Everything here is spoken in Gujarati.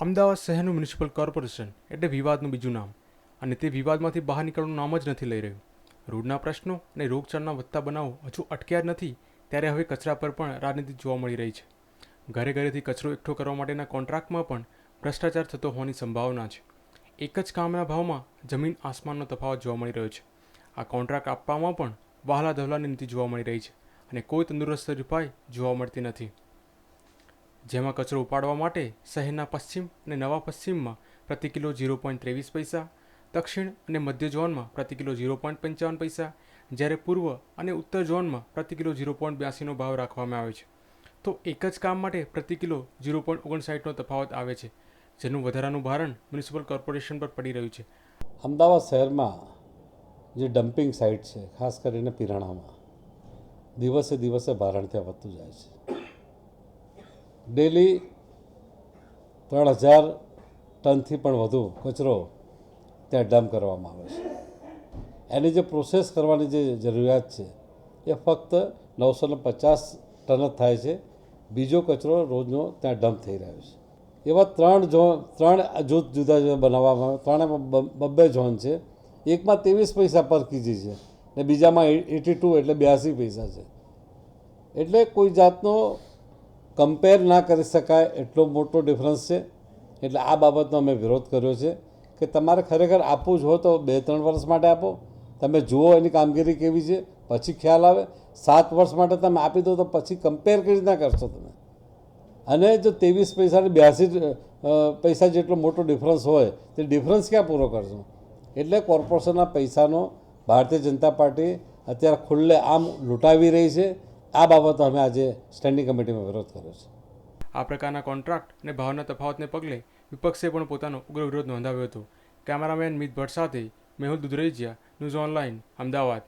અમદાવાદ શહેરનું મ્યુનિસિપલ કોર્પોરેશન એટલે વિવાદનું બીજું નામ. અને તે વિવાદમાંથી બહાર નીકળવાનું નામ જ નથી લઈ રહ્યું. રોડના પ્રશ્નો અને રોગચાળના વધતા બનાવો હજુ અટક્યા નથી, ત્યારે હવે કચરા પર પણ રાજનીતિ જોવા મળી રહી છે. ઘરે ઘરેથી કચરો એકઠો કરવા માટેના કોન્ટ્રાક્ટમાં પણ ભ્રષ્ટાચાર થતો હોવાની સંભાવના છે. એક જ કામના ભાવમાં જમીન આસમાનનો તફાવત જોવા મળી રહ્યો છે. આ કોન્ટ્રાક્ટ આપવામાં પણ વહાલા ધવલાની નીતિ જોવા મળી રહી છે અને કોઈ તંદુરસ્ત રીપાઈ જોવા મળતી નથી. જેમાં કચરો ઉપાડવા માટે શહેરના પશ્ચિમ અને નવા પશ્ચિમમાં પ્રતિ કિલો ઝીરો પોઈન્ટ ત્રેવીસ પૈસા, દક્ષિણ અને મધ્ય ઝોનમાં પ્રતિ કિલો ઝીરો પોઈન્ટ પંચાવન પૈસા, જ્યારે પૂર્વ અને ઉત્તર ઝોનમાં પ્રતિ કિલો ઝીરો પોઈન્ટ બ્યાસીનો ભાવ રાખવામાં આવે છે. તો એક જ કામ માટે પ્રતિ કિલો ઝીરો પોઈન્ટ ઓગણસાઠનો તફાવત આવે છે, જેનું વધારાનું ભારણ મ્યુનિસિપલ કોર્પોરેશન પર પડી રહ્યું છે. અમદાવાદ શહેરમાં જે ડમ્પિંગ સાઇટ છે, ખાસ કરીને પિરાણામાં, દિવસે દિવસે ભારણ ત્યાં વધતું જાય છે. ડેલી ત્રણ હજાર ટનથી પણ વધુ કચરો ત્યાં ડમ્પ કરવામાં આવે છે. એની જે પ્રોસેસ કરવાની જે જરૂરિયાત છે, એ ફક્ત નવસો ને પચાસ ટન જ થાય છે. બીજો કચરો રોજનો ત્યાં ડમ્પ થઈ રહ્યો છે. એવા ત્રણ ઝોન ત્રણ જૂથ જુદા જુદા બનાવવામાં આવે ત્રણેમાં બબ્બે ઝોન છે. એકમાં ત્રેવીસ પૈસા પર કેજી છે ને બીજામાં એટી ટુ એટલે બ્યાસી પૈસા છે. એટલે કોઈ જાતનો કમ્પેર ના કરી શકાય એટલો મોટો ડિફરન્સ છે. એટલે આ બાબતનો અમે વિરોધ કર્યો છે કે તમારે ખરેખર આપવું જ હોય તો બે ત્રણ વર્ષ માટે આપો. તમે જુઓ એની કામગીરી કેવી છે, પછી ખ્યાલ આવે. સાત વર્ષ માટે તમે આપી દો તો પછી કમ્પેર કેવી રીતના કરશો તમે? અને જો ત્રેવીસ પૈસાને બ્યાસી પૈસા જેટલો મોટો ડિફરન્સ હોય, તે ડિફરન્સ ક્યાં પૂરો કરશો? એટલે કોર્પોરેશનના પૈસાનો ભારતીય જનતા પાર્ટી અત્યારે ખુલ્લે આમ લૂંટાવી રહી છે. આ બાબતો અમે આજે સ્ટેન્ડિંગ કમિટીમાં વિરોધ કર્યો છે. આ પ્રકારના કોન્ટ્રાક્ટ અને ભાવના તફાવતને પગલે વિપક્ષે પણ પોતાનો ઉગ્ર વિરોધ નોંધાવ્યો હતો. કેમેરામેન મિત ભટ્ટ સાથે મેહુલ દુધરેજિયા ન્યૂઝ ઓનલાઇન અમદાવાદ.